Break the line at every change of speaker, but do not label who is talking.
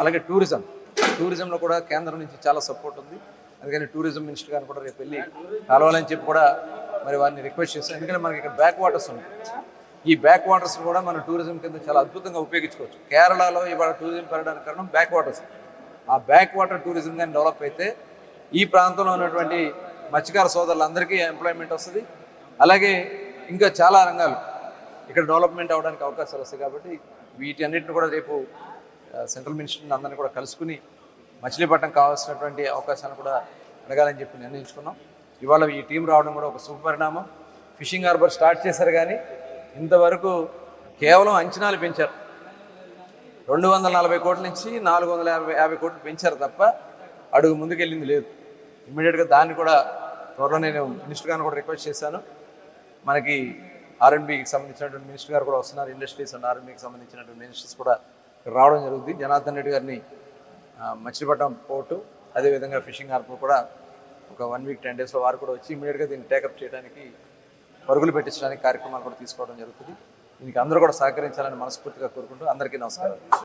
అలాగే టూరిజం. టూరిజంలో కూడా కేంద్రం నుంచి చాలా సపోర్ట్ ఉంది. అందుకని టూరిజం మినిస్టర్ గారిని కూడా రేపు వెళ్ళి కలవాలని చెప్పి కూడా మరి వారిని రిక్వెస్ట్ చేస్తాం ఎందుకంటే మనకి ఇక్కడ బ్యాక్ వాటర్స్ ఉన్నాయి. ఈ బ్యాక్ వాటర్స్ కూడా మనం టూరిజం కింద చాలా అద్భుతంగా ఉపయోగించుకోవచ్చు. కేరళలో ఇవాళ టూరిజం పెరగడానికి కారణం బ్యాక్ వాటర్స్. ఆ బ్యాక్ వాటర్ టూరిజం కానీ డెవలప్ అయితే ఈ ప్రాంతంలో ఉన్నటువంటి మత్స్యకార సోదరులందరికీ ఎంప్లాయ్మెంట్ వస్తుంది. అలాగే ఇంకా చాలా రంగాలు ఇక్కడ డెవలప్మెంట్ అవడానికి అవకాశాలు వస్తాయి కాబట్టి వీటి అన్నిటిని కూడా రేపు సెంట్రల్ మినిస్టర్ని అందరినీ కూడా కలుసుకుని మచిలీపట్నం కావాల్సినటువంటి అవకాశాన్ని కూడా అడగాలని చెప్పి నిర్ణయించుకున్నాం. ఇవాళ ఈ టీం రావడం కూడా ఒక శుభపరిణామం. ఫిషింగ్ హార్బర్ స్టార్ట్ చేశారు కానీ ఇంతవరకు కేవలం అంచనాలు పెంచారు. రెండు వందల నలభై కోట్ల నుంచి నాలుగు వందల యాభై యాభై కోట్లు పెంచారు తప్ప అడుగు ముందుకెళ్ళింది లేదు. ఇమ్మీడియట్గా దాన్ని కూడా త్వరలో నేను మినిస్టర్ గారిని కూడా రిక్వెస్ట్ చేశాను. మనకి ఆర్ఎండ్బికి సంబంధించినటువంటి మినిస్టర్ గారు కూడా వస్తున్నారు ఇండస్ట్రీస్ అండ్ ఆర్ఎండ్బికి సంబంధించినటువంటి మినిస్టర్స్ కూడా ఇక్కడ రావడం జరుగుతుంది. జనార్దన్ రెడ్డి గారిని మచిలీపట్నం పోర్టు అదేవిధంగా ఫిషింగ్ హార్బర్ కూడా ఒక వన్ వీక్ టెన్ డేస్లో వారు కూడా వచ్చి ఇమీడియట్గా దీన్ని టేకప్ చేయడానికి పరుగులు పెట్టించడానికి కార్యక్రమాలు కూడా తీసుకోవడం జరుగుతుంది. దీనికి అందరూ కూడా సహకరించాలని మనస్ఫూర్తిగా కోరుకుంటూ అందరికీ నమస్కారం